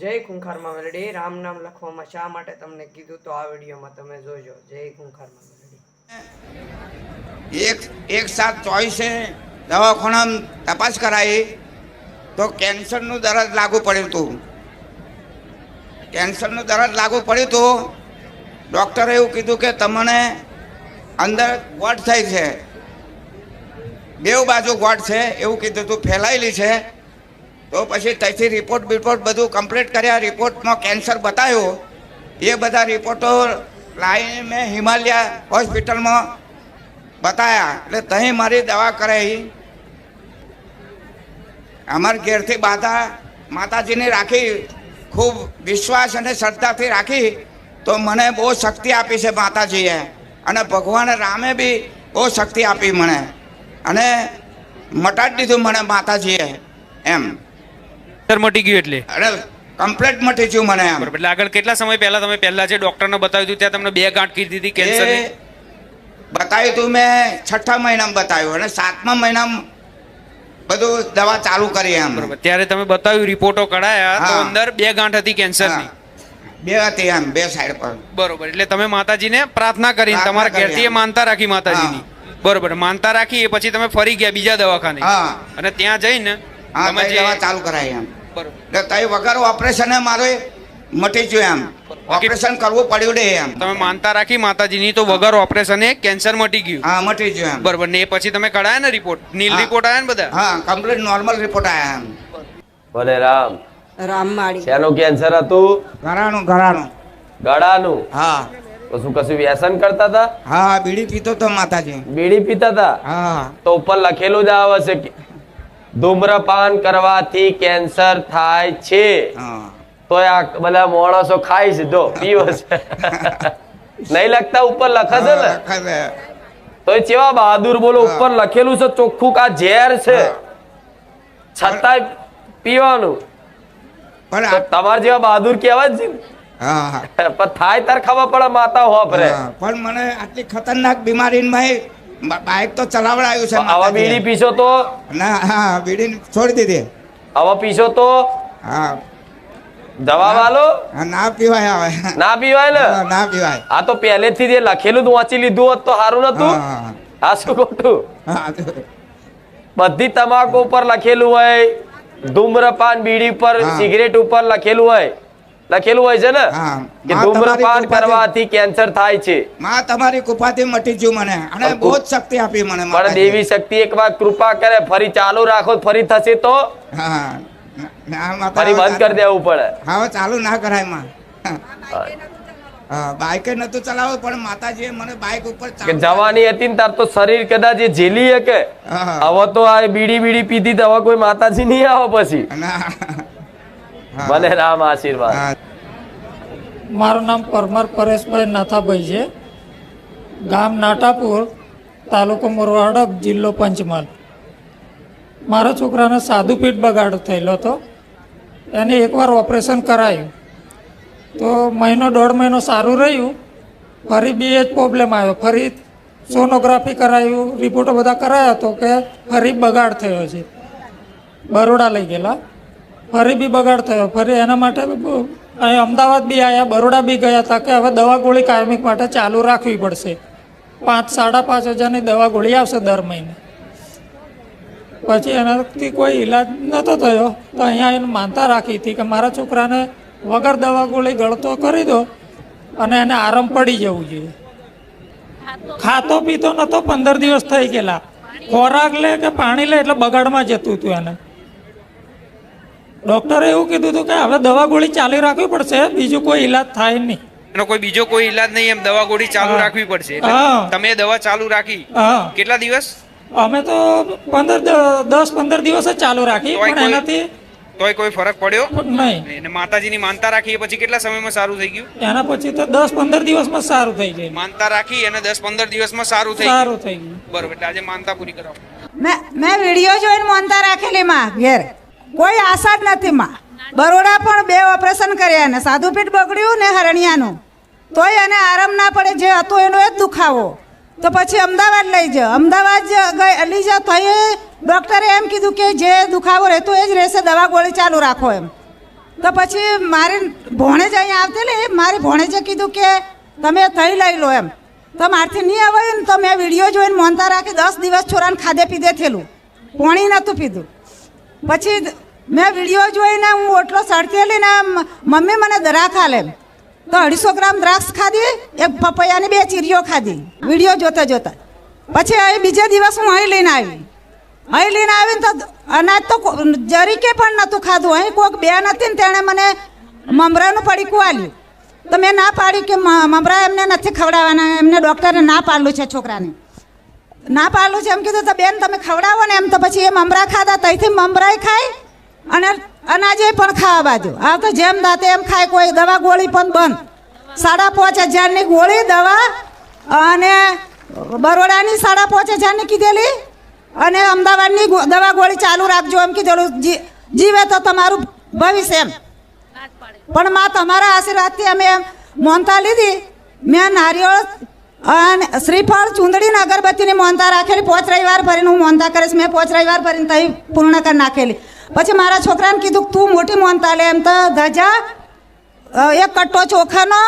જય કુંખારમાં મેલડી રામ નામ લખવામાં શા માટે તમને કીધું તો આ વિડીયોમાં તમે જોજો. જય કુંખારમાં મેલડી એક એક સાત ચોવીસે દવાખાનામાં તપાસ કરાવી તો કેન્સરનું દરદ લાગુ પડ્યું હતું. કેન્સરનું દરદ લાગુ પડ્યું હતું ડૉક્ટરે એવું કીધું કે તમને અંદર ગોઠ થઈ છે. બેઉ બાજુ ગોઠ છે એવું કીધું હતું ફેલાયેલી છે. તો પછી ત્યાંથી રિપોર્ટ બિપોર્ટ બધું કમ્પ્લીટ કર્યા. રિપોર્ટમાં કેન્સર બતાવ્યું એ બધા રિપોર્ટો લાવીને મેં હિમાલયા હોસ્પિટલમાં બતાવ્યા એટલે તહીં મારી દવા કરાવી અમારા ઘેરથી બાધા માતાજીને રાખી, ખૂબ વિશ્વાસ અને શ્રદ્ધાથી રાખી, તો મને બહુ શક્તિ આપી છે માતાજીએ. અને ભગવાન રામે બી બહુ શક્તિ આપી મને. અને મટાડી દીધું મને માતાજીએ એમ. કેન્સર મટી ગયું એટલે? અને કમ્પ્લેટ મટી ગયું મને આમ એટલે આગળ કેટલા સમય પહેલા તમે પહેલા જે ડોક્ટરને બતાવ્યું હતું ત્યાં તમને બે ગાંઠ કીધી હતી કેન્સર બતાવ્યું તું મેં છઠ્ઠા મહિનામાં બતાવ્યું અને સાતમા મહિનામાં બધું દવા ચાલુ કરી એમ. ત્યારે તમે બતાવ્યું રિપોર્ટો કઢાયા તો અંદર બે ગાંઠ હતી કેન્સરની બે હતી એમ બે સાઈડ પર. બરોબર એટલે તમે માતાજીને પ્રાર્થના કરીને તમારા કરી ઘેરથી એ માનતા રાખી માતાજીની. બરોબર માનતા રાખી એ પછી તમે ફરી ગયા બીજા દવાખાને. અને ત્યાં જઈને તમે દવા ચાલુ કરાવી એમ. તઈ વગર ઓપરેશન મારે મટી ગયું એમ. ઓપરેશન કરવું પડ્યું ને એમ. તમે માનતા રાખી માતાજીની તો વગર ઓપરેશન કેન્સર મટી ગયું. હા મટી ગયું એમ. બરોબર. ને એ પછી તમે કઢાયા ને રિપોર્ટ નીલ રિપોર્ટ આયા ને બધા? હા કમ્પ્લીટ નોર્મલ રિપોર્ટ આયા એમ. ભલે રામ. રામમાળી શેનું કેન્સર હતું? ઘરાણું ઘરાણું. ગળાનું? હા. તો શું કશું વ્યસન કરતા હતા? હા બીડી પીતો તો માતાજી. બીડી પીતા હતા? હા. તો ઉપર લખેલું જ આવે છે કે ધૂમ્રપાન કરવાથી કેન્સર થાય છે. તો આ બધા માણસો ખાઈ છે જો પીવે છે. નહીં લખતા ઉપર લખે છે ને? તો એ ચેવા બહાદુર બોલો ઉપર લખેલું છે ચોખ્ખું કા ઝેર છે? છતાંય પીવાનું. પણ તમારા જેવા બહાદુર કહેવાય જ પણ થાય તાર ખબર પડે માતા હોપ રે પણ મને આટલી ખતરનાક બીમારીમાં બાઇક તો ચલાવડાયું છે આવા બીડી પીશો તો? ના હા બીડી છોડી દીધી. આવા પીશો તો? હા. દવા વાલો? ના પીવાય આવે ના પીવાય ને? ના પીવાય. આ તો પહેલેથી જે લખેલું જ વાંચી લીધું હોત તો સારું નતું? આ શું ખોટું? બધી તમાકુ ઉપર લખેલું હોય ધૂમ્રપાન બીડી પર સિગરેટ ઉપર લખેલું હોય. લખેલું હોય છે ને? કે ધૂમ્રપાન કરવાથી કેન્સર થાય છે. માં તમારી કૃપાથી મટી ગયું મને. અને બહુ જ શક્તિ આપી મને પણ દેવી શક્તિ એક વાર કૃપા કરે ફરી ચાલુ રાખો ફરી થશે તો? ફરી બંધ કરી દેવું પડે. હા ચાલુ ના કરાયમાં. બાઇક નતું ચલાવવું પણ માતાજીએ મને બાઇક ઉપર જવાની હતી ને તાર તો શરીર કદાચ ઝીલી શકે. હવે તો આ બીડી બીડી પીધી તો હવે કોઈ માતાજી નહીં આવો પછી. ભલે રામ આશીર્વાદ. મારું નામ પરમાર પરેશભાઈ નાથાભાઈ છે. ગામ નાટાપુર તાલુકો મોરવાડક જિલ્લો પંચમહાલ. મારા છોકરાને સાદુ પીઠ બગાડ થયેલો હતો. એને એકવાર ઓપરેશન કરાયું. તો મહિનો દોઢ મહિનો સારું રહ્યું. ફરી બી એ જ પ્રોબ્લેમ આવ્યો. ફરી સોનોગ્રાફી કરાયું રિપોર્ટો બધા કરાયા તો કે ફરી બગાડ થયો છે. બરોડા લઈ ગયેલા. ફરી બી બગાડ થયો. ફરી એના માટે અહીં અમદાવાદ બી આવ્યા બરોડા બી ગયા હતા કે હવે દવા ગોળી કાયમિક માટે ચાલુ રાખવી પડશે. પાંચ, સાડા પાંચ હજારની દવા ગોળી આવશે દર મહિને. પછી એનાથી કોઈ ઈલાજ નહોતો થયો. તો અહીંયા એને માનતા રાખી હતી કે મારા છોકરાને વગર દવા ગોળી ગળતો કરી દો અને એને આરામ પડી જવું જોઈએ. ખાતો પીતો નહોતો પંદર દિવસ થઈ ગયેલા. ખોરાક લે કે પાણી લે એટલે બગાડમાં જતું હતું એને. ડોક્ટરે એવું કીધું હતું કે હવે દવા ગોળી ચાલુ રાખવી પડશે બીજું કોઈ ઈલાજ થાય નહીં. એનો કોઈ બીજો કોઈ ઈલાજ નહીં એમ દવા ગોળી ચાલુ રાખવી પડશે. તમે દવા ચાલુ રાખી. કેટલા દિવસ? અમે તો પંદર દસ પંદર દિવસ જ ચાલુ રાખી પણ એનાથી તોય કોઈ ફરક પડ્યો? નહીં. અને માતાજીની માનતા રાખી એ પછી કેટલા સમયમાં સારું થઈ ગયું? એના પછી તો દસ પંદર દિવસમાં સારું થઈ ગયું. માનતા રાખી અને દસ પંદર દિવસમાં સારું થઈ સારું થઈ ગયું. બરોબર એટલે આજે માનતા પૂરી કરાવો. મેં મેં વીડિયો જોઈને માનતા રાખેલી માં ઘેર. કોઈ આશા જ નથી માં. બરોડા પણ બે ઓપરેશન કર્યા ને સાધુપીઠ બગડ્યું ને હરણિયાનું. તોય એને આરામ ના પડે, જે હતો એનો એ જ દુખાવો. તો પછી અમદાવાદ લઈ જાઓ અમદાવાદ લઈ જાઓ તો એ ડૉક્ટરે એમ કીધું કે જે દુખાવો રહેતો એ જ રહેશે, દવા ગોળી ચાલુ રાખો એમ. તો પછી મારી ભોણેજ અહીંયા એ મારી ભોણેજે કીધું કે તમે થઈ લઈ લો એમ. તો મારથી નહીં આવે ને, તો મેં વીડિયો જોઈને મોનતા રાખી દસ દિવસ છોરાને ખાધે પીધે થયેલું પોણી નહોતું પીધું. પછી મેં વીડિયો જોઈને હું ઓટલો સડતેલી ને મમ્મી મને દ્રાક્ષ આલે તો અઢીસો ગ્રામ દ્રાક્ષ ખાધી, એક પપૈયાની બે ચીરીઓ ખાધી. વીડિયો જોતા જોતા. પછી અહીં બીજે દિવસ હું અહીં લઈને આવી. અહીં લઈને આવીને તો અનાજ તો જરીકે પણ નહોતું ખાધું. અહીં કોઈક બે નથી ને તેણે મને મમરાનું પડીકું આલ્યું. તો મેં ના પાડી કે મમરા એમને નથી ખવડાવવાના, એમને ડૉક્ટરે ના પાડલું છે છોકરાને. ના પાડલું છે. એમ કીધું તો બેન, તમે ખવડાવો ને એમ તો પછી એ મમરા ખાધા ત્યાંથી મમરાય ખાય અને અનાજે પણ ખાવા બાજુ. આ તો જેમ દાંતે એમ ખાય, કોઈ દવા ગોળી પણ બંધ. સાડા પાંચ હજારની ગોળી, દવા અને બરોડાની સાડા પાંચ હજારની કીધેલી અને અમદાવાદની દવા ગોળી ચાલુ રાખજો. એમ કીધેલું જીવે તો તમારું ભવિષ્ય એમ. પણ માં, તમારા આશીર્વાદથી અમે મોનતા લીધી. મેં નારિયેળ અને શ્રીફળ ચૂંદડી અગરબત્તીની મોનતા રાખેલી, પોચ રવિવાર ભરીને હું મોનતા કરીશ. મેં પોચ રવિવાર ભરીને તઈ પૂર્ણ કરી નાખેલી. પછી મારા છોકરાને કીધું, તું મોટી મોનતા લે. એમ તો ધજા એક કટ્ટો ચોખાનો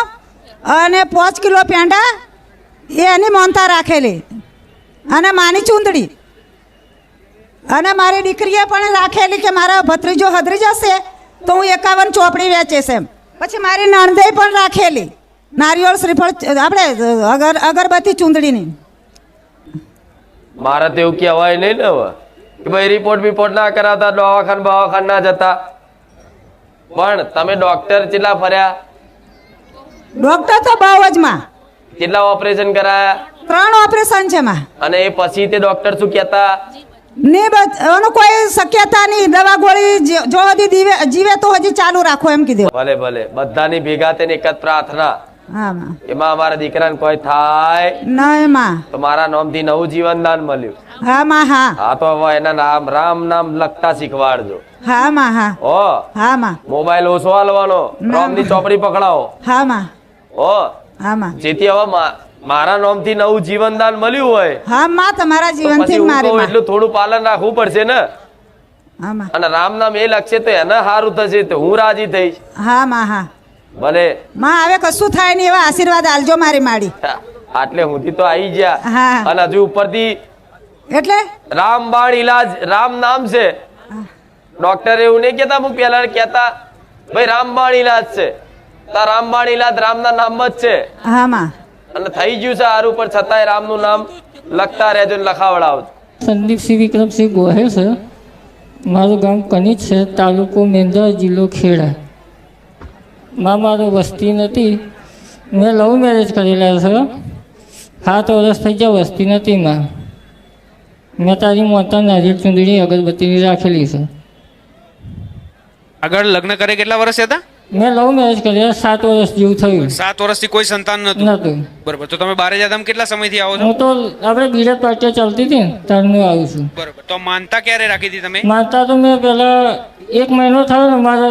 અને પાંચ કિલો પેંડા એ એની મોનતા રાખેલી. અને માની ચૂંદડી. અને મારી દીકરીએ પણ રાખેલી કે મારા ભત્રીજો હદરી જશે, તો હું એકાવન ચોપડી વેચીશ એમ. પછી મારી નણંદે પણ રાખેલી. નારિયેળ શ્રીફળ આપણે અગર અગરબત્તી ચૂંદડીની. મારે તો એવું કહેવાય નહીં ને હવે. કે ભાઈ રિપોર્ટ બિપોર્ટ ના કરાવતા દવાખાન બવાખાન ના જતા. પણ તમે ડોક્ટર કેટલા ફર્યા? ડૉક્ટર તો બહુ જ માં. કેટલા ઓપરેશન કરાયા? ત્રણ ઓપરેશન છે માં. અને એ પછી તે ડોક્ટર શું કહેતા? ને બસ એનું કોઈ શક્યતા નહીં. દવા ગોળી જે- હજી જીવે તો હજી ચાલુ રાખો એમ કીધું. ભલે ભલે. બધાની ભેગા તેની એક જ પ્રાર્થના. એમાં અમારા દીકરાને કોઈ થાય નહીં માં. તો મારા નામથી નવું જીવન દાન મળ્યું. હા માં હા. હા તો હવે એના નામ રામ નામ લખતા શીખવાડજો. હા માં હા. ઓ હા માં. મોબાઈલ ઓછો હાલવાનો. રામની ચોપડી પકડાવો. હા માં. ઓ હા માં. જેથી હવે મારા મારા નામથી નવું જીવન દાન મળ્યું હોય. હા માં તમારા જીવનથી મારી એટલું થોડું પાલન રાખવું પડશે ને? અને રામ નામ એ લખશે તો એને સારું થશે તો હું રાજી થઈશ. હા માં હા. ભલે. માં હવે કશું થાય નહીં એવા આશીર્વાદ આલજો મારી માડી. આટલે હુંથી તો આવી ગયા. અને હજુ ઉપરથી એટલે? રામબાણ ઈલાજ રામ નામ છે. ડોક્ટર એવું નહીં કેતા હું પેલા કેતા ભાઈ રામબાણ ઈલાજ છે. તા રામબાણ ઈલાજ રામના નામ જ છે. હા માં. અને થઈ ગયું છે હારું પણ છતાંય રામનું નામ લખતા રહેજો ને લખાવડાવજો સંદીપસિંહ વિક્રમસિંહ ગોહેલ છે. મારું ગામ કનીજ છે તાલુકો મેંદા જિલ્લો ખેડા. માં મારું વસ્તી નથી મેં લવ મેરેજ કરેલા છે સાત વર્ષ થઈ ગયા વસ્તી નથી માં મેં તારી મોટા નારિયેળ ચૂંદડી અગરબત્તીની રાખેલી છે. આગળ લગ્ન કરે કેટલા વર્ષ હતા? મેં લવ મેરેજ કરેલા સાત વર્ષ જેવું થયું. સાત વર્ષથી કોઈ સંતાન નતું નતું બરોબર તો તમે બારે જાદામ કેટલા સમયથી આવો છો? હું તો આપણે બીજા પાર્ટીઓ ચાલતી હતી ત્યારે હું આવું છું. બરોબર તો માનતા ક્યારે રાખી હતી તમે? માનતા તો મેં પહેલા એક મહિનો થયો ને મારો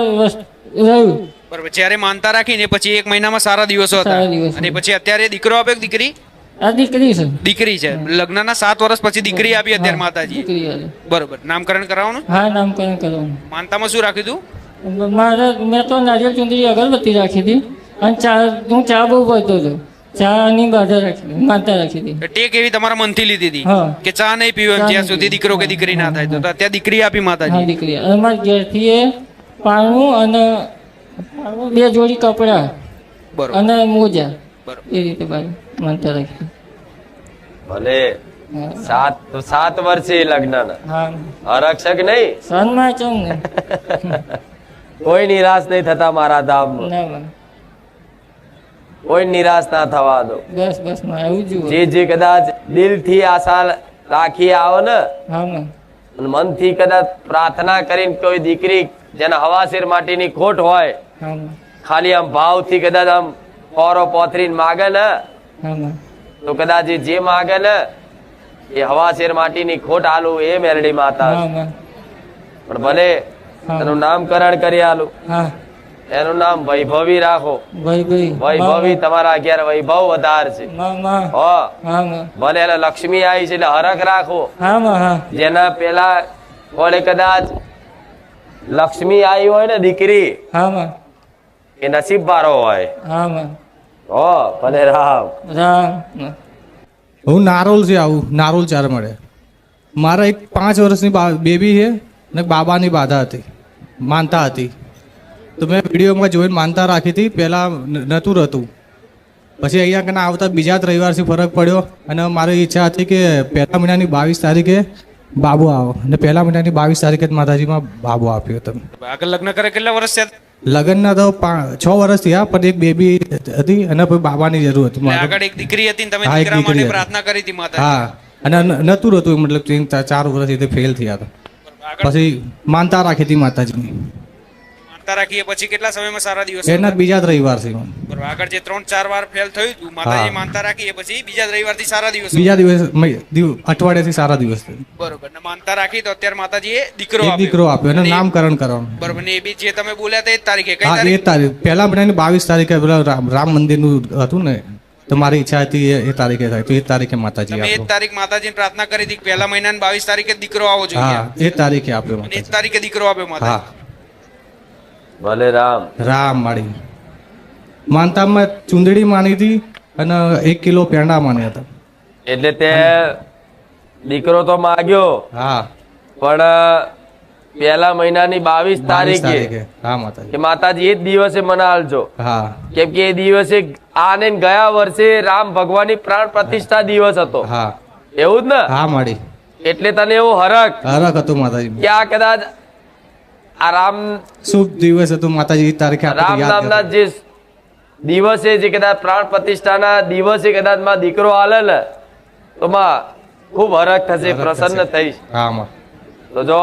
રહ્યું. બરોબર. જ્યારે માનતા રાખીને પછી એક મહિનામાં સારા દિવસો હતા. સારા દિવસો. અને પછી અત્યારે દીકરો આપ્યો કે દીકરી? આ દીકરી છે. દીકરી છે. લગ્નના સાત વર્ષ પછી દીકરી આપી અત્યારે માતાજી. દીકરી. બરોબર. નામકરણ કરાવવાનું? હા નામકરણ કરવાનું માનતામાં શું રાખ્યું હતું? મારે મેં તો નારિયેળ ચુંદડી અગરબત્તી રાખી હતી. અને ચા હું ચા બહુ પડતો હતો. ચાની બાધા રાખી માનતા રાખી હતી. ટેક એવી તમારા મનથી લીધી હતી હા. કે ચા નહીં પીવું એમ ચા જ્યાં નહીં સુધી દીકરો કે દીકરી ના થાય. તો અત્યારે દીકરી આપી હા માતાજી દીકરી. અને મારા ઘેરથી એ પાણું અને બે જોડી કપડા અને મોજા. એ રીતે માનતા રાખી ભલે. સાત સાત વર્ષે લગ્ન હા. અરક્ષક નહીં? સનમાં ચમ ને કોઈ નિરાશ નહીં થતા મારા ધામ કોઈ નિરાશ ના થવા દો બસ બસ જ જે કદાચ દિલથી આશા રાખી આવો ને. મનથી મનથી કદાચ પ્રાર્થના કરીને કોઈ દીકરી જેના હવાશેર માટીની ખોટ હોય. ખાલી આમ ભાવથી કદાચ આમ પોરો પોથરીને માગે ને તો કદાચ જે માગે ને એ હવાશેર માટીની ખોટ આલુ એ મેરડી માતા પણ ભલે એનું નામકરણ કરી આલુ. એનું નામ વૈભવી રાખો. વૈભવી. તમારા અગિયાર વૈભવ વધાર છે. ભલે એને લક્ષ્મી આવી છે એટલે હરખ રાખો. જેના પેલા કોણે કદાચ લક્ષ્મી આવી હોય ને દીકરી એ નસીબ વાળો હોય. હા માં ઓ ભલે રામ. હું નારોલ છે આવું નારોલ ચાર મળે. મારા એક પાંચ વર્ષની બા બેબી છે ને બાબાની બાધા હતી માનતા હતી. તો મેં વિડીયોમાં જોઈને માનતા રાખી હતી પહેલાં નહોતું રહેતું. પછી અહીંયા કને આવતા બીજા જ રવિવારથી ફરક પડ્યો અને મારી ઈચ્છા હતી કે પહેલા મહિનાની બાવીસ તારીખે બાબુ આવો. અને પહેલા મહિનાની બાવીસ તારીખે જ માતાજીમાં બાબુ આપ્યો તમે આગળ લગ્ન કરે કેટલા વર્ષ થયા? લગ્નના તો છ વર્ષ થયા પણ એક બેબી હતી અને પછી બાબાની જરૂર હતી. આગળ એક દીકરી હતી તમે દીકરા માટે પ્રાર્થના કરી હતી માતા હા અને નતું હતું મતલબ ચાર- ચાર વર્ષથી ફેલ થયા હતા. પછી માનતા રાખી હતી માતાજીની. માનતા રાખીએ. પછી કેટલા સમયમાં સારા દિવસ એના બીજા જ રવિવારથી. બરોબર. આગળ જે ત્રણ ચાર વાર ફેલ થયું હતું માતાજી માનતા રાખીએ. પછી બીજા જ રવિવારથી સારા દિવસ. બીજા દિવસ અઠવાડિયાથી સારા દિવસ બરોબર. ને માનતા રાખી તો અત્યારે માતાજીએ દીકરો આપ્યો. દીકરો આપ્યો અને નામકરણ કરવાનું. બરોબર. ને એ બી જે તમે બોલ્યા હતા એ તારીખે. કઈ હા એ તારીખ? તારીખ. પહેલા મહિનાની બાવીસ તારીખે પેલા રામ મંદિર મંદિરનું હતું ને તમારી મારી ઈચ્છા હતી એ તારીખે થાય. તો એ તારીખે માતાજી તમે એ તારીખ માતાજીને પ્રાર્થના કરી હતી પહેલા મહિનાની બાવીસ તારીખે દીકરો આવો જોઈએ. હા એ તારીખે આપ્યો એ તારીખે દીકરો આપ્યો માતા ભલે રામ. રામ માળી માનતામાં ચુંદડી માની હતી અને એક કિલો પેંડા માન્યા હતા. એટલે તે દીકરો તો માગ્યો. હા. પણ પહેલા મહિનાની બાવીસ તારીખે કે માતાજી એ જ દિવસે મને હાલજો હા. કેમ કે એ દિવસે આને ને ગયા વર્ષે રામ ભગવાનની પ્રાણ પ્રતિષ્ઠા દિવસ હતો. હા. એવું જ ને? હા માળી એટલે તને એવો હરક હરક હતું માતાજી. કે આ કદાચ આ રામ શુભ દિવસ હતો માતાજી તારીખે રામ નામના જે દિવસે જે કદાચ પ્રાણ પ્રતિષ્ઠાના દિવસે કદાચમાં દીકરો હાલે ને તો માં ખૂબ હરખ થશે પ્રસન્ન થઈશ. તો જો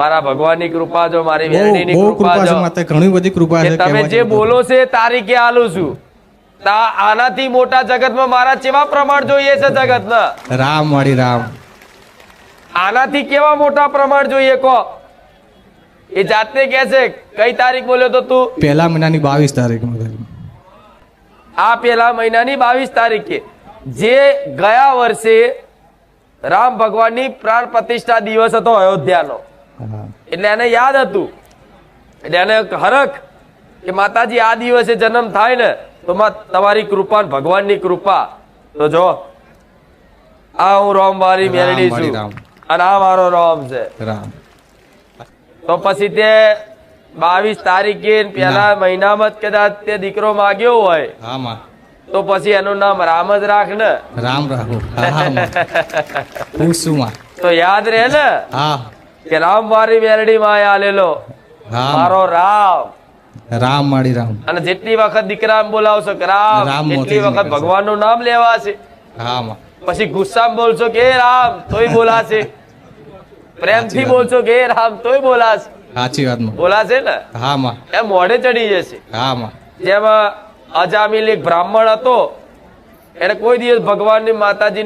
મારા ભગવાનની કૃપા જો મારી વેરણીની કૃપા જો. ઘણી બધી કૃપા છે તમે જે બોલો છે તારીખે આલું છું. તા આનાથી મોટા જગતમાં મારા કેવા પ્રમાણ જોઈએ છે જગતના. રામ વાળી રામ. આનાથી કેવા મોટા પ્રમાણ જોઈએ કો એ જાતે કહે છે કઈ તારીખ બોલ્યો તો તું? પહેલા મહિનાની બાવીસ તારીખ આ પહેલા મહિનાની બાવીસ તારીખે. જે ગયા વર્ષે રામ ભગવાનની પ્રાણ પ્રતિષ્ઠા દિવસ હતો અયોધ્યાનો. એટલે એને યાદ હતું. એટલે એને હરખ કે માતાજી આ દિવસે જન્મ થાય ને તો તમારી કૃપા ને ભગવાનની કૃપા. તો જો આ હું રોમ વાળી મેળડી છું. અને આ મારો રોમ છે. રામ. તો પછી તે બાવીસ તારીખે પેલા મહિનામાં કદાચ તે દીકરો માગ્યો હોય હા તો પછી એનું નામ રામ જ રાખ ને. રામ રાખો. તો યાદ રહે ને? હા. કે રામ વાળી વેરડી માં આલેલો. મારો રામ. રામ માળી રામ. અને જેટલી વખત દીકરા બોલાવશો કે રામ રામ એટલી વખત ભગવાનનું નામ લેવાશે. હા પછી ગુસ્સામાં બોલશો કે રામ તોય બોલાશે. પ્રેમથી. બોલશો કે રામ તોય બોલાશ. સાચી વાત બોલાશે ને? હા માં. એ મોઢે ચડી જશે. હા માં. જેમાં અજામિલ એક બ્રાહ્મણ હતો. એને કોઈ દિવસ ભગવાનની માતાજીની